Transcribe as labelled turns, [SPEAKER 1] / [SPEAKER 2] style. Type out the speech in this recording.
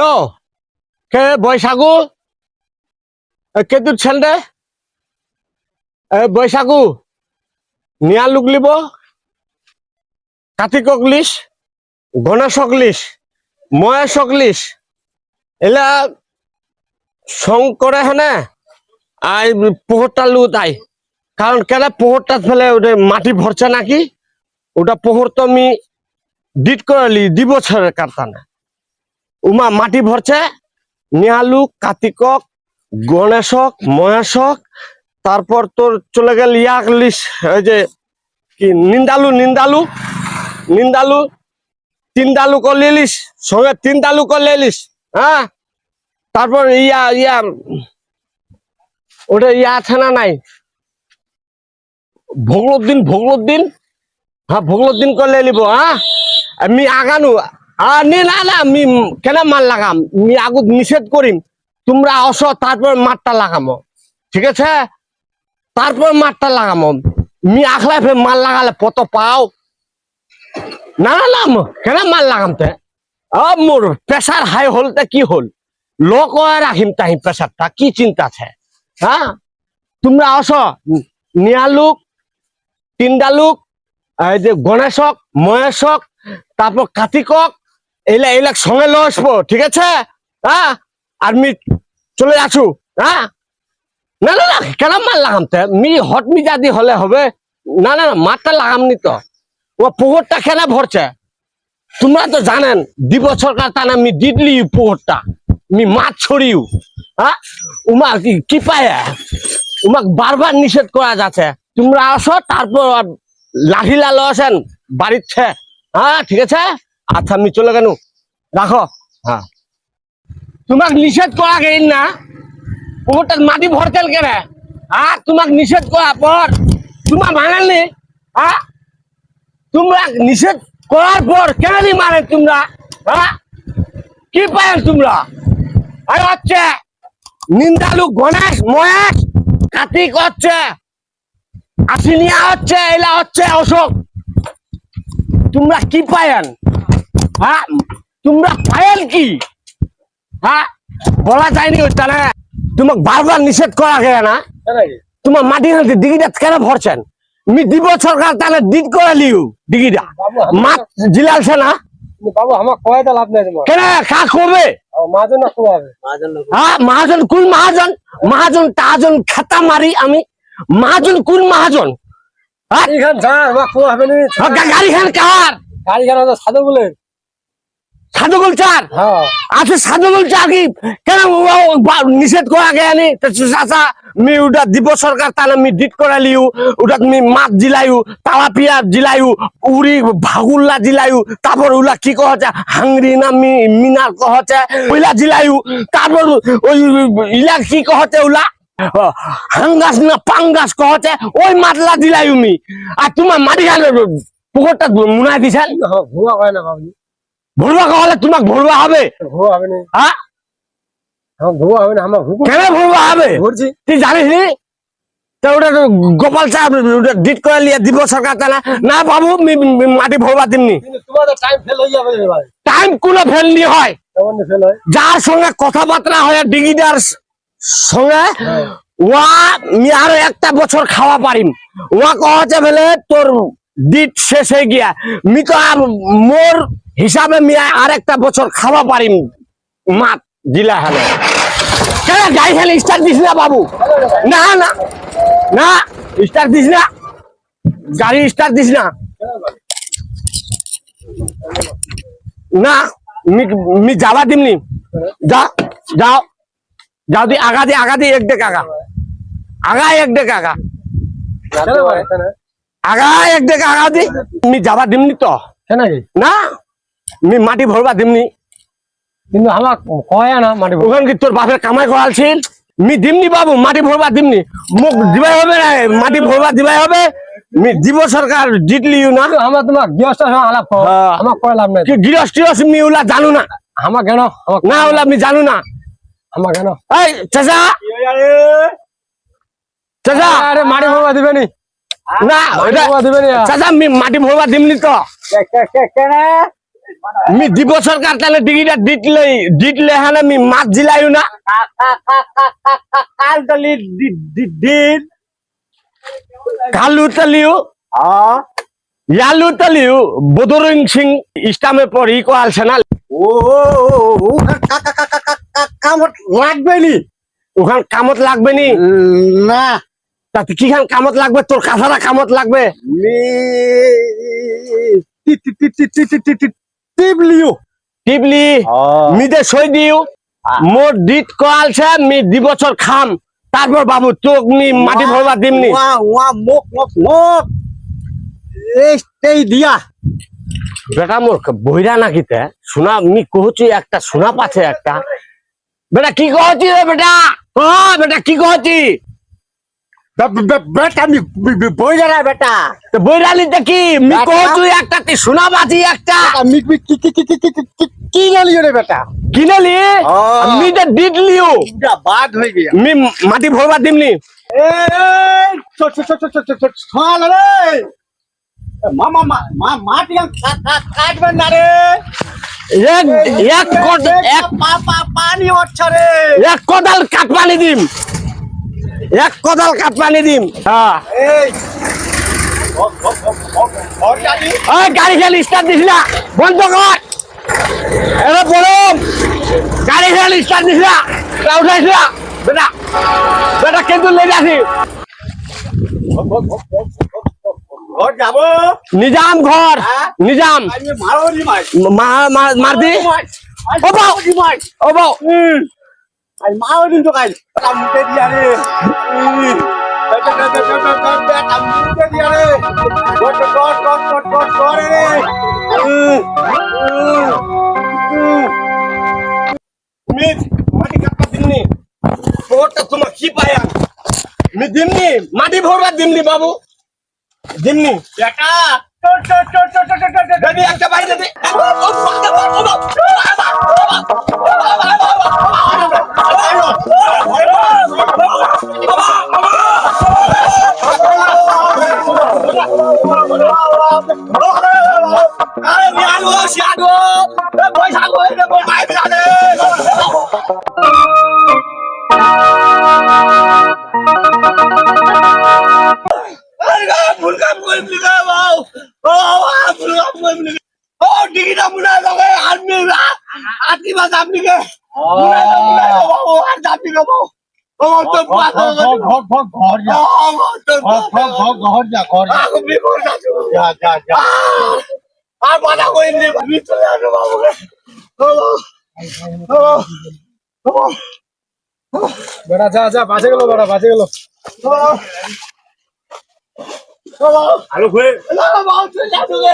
[SPEAKER 1] Hello? কে বৈশাখু এ, কে তোর ছেলে? এ বৈশাখু নিয়া লুকলিব কাতি ককলিস গণেশ অকলিস মহেশ অকলিস এলা সং করে হ্যাঁ আর পোহরটা লু তাই কারণ কেন পোহরটা ফেলে ওটা মাটি ভরছে নাকি? ওটা পোহর তো আমি ডিট করে লি দি বছরের কারখানা। উমা মাটি ভরছে, নিহালু, কাতিকক, গণেশক, মহেশক, তারপর তোর চলে গেল ইয়াক লিস ওই যে কি, নিন্দালু নিন্দালু নিন্দালু তিন দালু করলে লিস সঙ্গে তিন দালু করলে লিস হ্যাঁ? তারপর ইয়া ইয়া, ওটা ইয়া আছে না নাই? ভোগলুদ্দিন ভোগলুদ্দিন? হ্যাঁ ভোগলুদ্দিন করলে নিব হ্যাঁ? আমি আগানু আর নি, না না, আমি কেন মাল লাগাম? আমি আগু নিষেধ করিম। তোমরা আসো, তারপর মাঠটা লাগামো। ঠিক আছে? তারপর মাঠটা লাগামো। মি আখলাই ফের মাল লাগালে কত পাও। না না না কেন মাল লাগাম তে? ও মোর প্রেসার হাই হল তে কি হল? লোক রাখিম তাহি প্রেসারটা, কি চিন্তা আছে? হ্যাঁ তোমরা আসো নিয়ালুক তিনডালুক এই যে গণেশক, মহেশক, তারপর কাতিকক এইলা এইলাক সঙ্গে লো আসব, ঠিক আছে? হ্যাঁ আর মি, চলে আসু হ্যাঁ না না না, কেন মাল লাগামতে মি হট মিজাদি হলে হবে। না না না মাঠটা লাগামনি তো। ও পুকুরটা কেন ভরছে? তোমরা তো জানেন দি বছর কার টানা মি দিদলি পুকুরটা। মি মাছ ছড়িও হ্যাঁ উমা কি পায় উমাক বারবার নিষেধ করা যাচ্ছে। তোমরা আসো, তারপর লাঠি লালো আছেন বাড়ির হ্যাঁ ঠিক আছে? আচ্ছা আমি চলে গেল। রাখো। হ্যাঁ। তোমাক নিষেধ করা গেল না। পুকুরটার মাটি ভরতেল কেন? আর তোমাক নিষেধ করা পর তোমার মানেননি হ্যাঁ তোমরা নিষেধ করার পর কেন নি মানে তোমরা? হ্যাঁ কি পায় তোমরা? আর হচ্ছে নিন্দালু গণেশ মহেশ কার্তিক হচ্ছে আসিনিয়া হচ্ছে এলা হচ্ছে অশোক। তোমরা কি পায়েন? হ্যাঁ তোমরা পায়েন কি? হ্যাঁ বলা যায়নি ওইটা না তোমাকে বারবার নিষেধ করা গেছে না। তোমার মাটি হাতে দিঘিটা কেন ভরছেন? মি দিব সরকার তাহলে দিক করে লিউ দিঘিটা
[SPEAKER 2] বাবু,
[SPEAKER 1] মাছ জিলালছে না
[SPEAKER 2] বাবু আমার কয় লাভ নাই তোমার।
[SPEAKER 1] কেন? কা করবে
[SPEAKER 2] মাজন না কোয়াবে
[SPEAKER 1] হ্যাঁ মহাজন কোন মহাজন? মহাজন তাজন খাতা মারি আমি। মহাজন কোন মহাজন? গাড়ি খান কার?
[SPEAKER 2] গাড়ি খান সাধু বলে।
[SPEAKER 1] সাধুগুল চার?
[SPEAKER 2] হ্যাঁ।
[SPEAKER 1] চার কি? কেন নিষেধ করা চাচা মি ওটা দিব সরকার তাহলে মি ডিট করা ওটা মি মাছ জিলাইউ তালাপিয়া জিলাইউ উড়ি ভাগুল্লা জিলাইউ তারপর ওলা কি কহছে হাংরি না মি মিনার কহছে ওইলা জিলাইউ তারপর ওই ইলা কি কহছে ওলা? হাঙ্গাস না পাঙ্গাস কহছে ওই মাতলা দিলাইউ মি। আর তোমার খালে পুকুরটা মুনাই দিছেন?
[SPEAKER 2] ভুয়া হয় না বাবু
[SPEAKER 1] কহলে তোমাক হবে? হ্যাঁ?
[SPEAKER 2] হ্যাঁ ভুয়া হবে না আমার হুকুম
[SPEAKER 1] কেন ভরবা হবে?
[SPEAKER 2] ঘুরছি
[SPEAKER 1] তুই জানিস নি? তা ওটা তো গোপাল সাহেব ওটা ডিট করে লিয়ে দিব সরকার তা না না বাবু মি- মি- মাটি ভরবা দিমনি
[SPEAKER 2] টাইম ফেল হয়ে
[SPEAKER 1] কোনো ফেলনি হয়।
[SPEAKER 2] হয়।
[SPEAKER 1] যার সঙ্গে কথাবার্তা হয় ডিগিটার সঙ্গে ওয়া মি আরও একটা বছর খাওয়া পারিম। ওয়া কহছে ফেলে তোর ডিট শেষ হয়ে গিয়া। মি তো আর মোর হিসাবে মি আর একটা বছর খাওয়া পারিম। মাত জিলা হলে। কেন গাড়ি খেলে স্টার্ট দিস না বাবু? না না। না স্টার্ট দিস না। গাড়ি স্টার্ট দিস না। না মি মি যাবা দিমনি যা যাও। যাও দি আগা দি আগা দি এক ডেক আগা। আগা এক ডেক আগা। আগা এক ডেক আগা দি। মি যাবা দিমনি তো। না। মাটি ভরবা দিমনি।
[SPEAKER 2] কিন্তু আমার কয় না মাটি।
[SPEAKER 1] ওখান কি তোর বাপের কামাই করালছিল? মি দিমনি বাবু মাটি ভরবা দিমনি। মোক দিবাই হবে না মাটি ভরবা দিবাই হবে। মি দিব সরকার জিতলিও না।
[SPEAKER 2] আমার তোমার গৃহস্থ আলাপ।
[SPEAKER 1] হ্যাঁ।
[SPEAKER 2] আমার কয় লাভ নাই?
[SPEAKER 1] কি গৃহস্থী মি ওলা জানো না?
[SPEAKER 2] আমার কেন?
[SPEAKER 1] না ওলা মি জানো না।
[SPEAKER 2] আমার কেন?
[SPEAKER 1] এই চাচা! চাচা!
[SPEAKER 2] আরে মাটি ভুয়া দিবে না?
[SPEAKER 1] চাচা মি মাটি ভরবা দিমনি তো। মি দিব সরকার তাহলে ডিগ্রিটা দিতলে দিতলে হ্যাঁ আমি মাছ জিলাইও না।
[SPEAKER 3] কাল তলি দিন।
[SPEAKER 1] কালু তালিও। ইয়ালু তালিও। বদরিং সিং ইসলামে পড়ি কো আলছে না।
[SPEAKER 3] ও কামত লাগবে নি?
[SPEAKER 1] ওখান কামত লাগবে নি।
[SPEAKER 3] না।
[SPEAKER 1] তাতে কি খান কামত লাগবে? তোর কাছারা কামত লাগবে।
[SPEAKER 3] মি টিপলিও
[SPEAKER 1] টিপলি মিদে সই দিও মোর দিত কো মি দি বছর খাম। তারপর বাবু তোক মি মাটি ভরবা দিমনি।
[SPEAKER 3] ওয়া ওয়া মোক মোক মোক। এই দিয়া।
[SPEAKER 1] বেটা মোর বইরা নাকিতে শোনা মি কহছি একটা শোনা পাছে একটা। বেটা কি কহছি রে বেটা? ক বেটা কি কহছি
[SPEAKER 3] বেটা মি বইরা বেটা।
[SPEAKER 1] তো বইরালি দেখি একটা তুই শোনা একটা? মাটি ভরবা দিমনি। এক কোদাল দিম। এক কোদাল কাটপানি দিম। হ্যাঁ। গাড়ি খেলে স্টার্ট দিস না। বন্ধ কর। বলুন গাড়ি খেলে স্টার্ট দিস না। উঠাইস না। বেটা বেটা কিন্তু লেগে
[SPEAKER 3] যাব?
[SPEAKER 1] নিজাম ঘর
[SPEAKER 3] হ্যাঁ?
[SPEAKER 1] নিজাম।
[SPEAKER 3] আমি মারো নি মাই।
[SPEAKER 1] আর মা ওই
[SPEAKER 3] দিন তো
[SPEAKER 1] কাজ তোমার
[SPEAKER 3] কি পায়া মি দিমনি মাটি ভরবার দিমনি বাবু দিমনি একটা বাড়ি দেবে ভুল কাম করে লিখা বাউ ও ভুল কাম করে লিখা
[SPEAKER 1] ও ডিগিটা মুনা দাও আদমি আদমি বাস আপনি কে মুনা দাও মুনা দাও বাবু আর
[SPEAKER 3] আপনি কে বাবু ও তো পাস ঘর ঘর
[SPEAKER 1] ঘর যা ঘর ঘর
[SPEAKER 3] ঘর যা ঘর যা যা যা যা
[SPEAKER 1] আর বাধা করিনি আমি চলে আসো বাবুকে
[SPEAKER 2] বেড়া যা যা বাঁচে গেল বেড়া বাঁচে গেল।
[SPEAKER 1] আলু ঘুরে বাবু চলে আসবে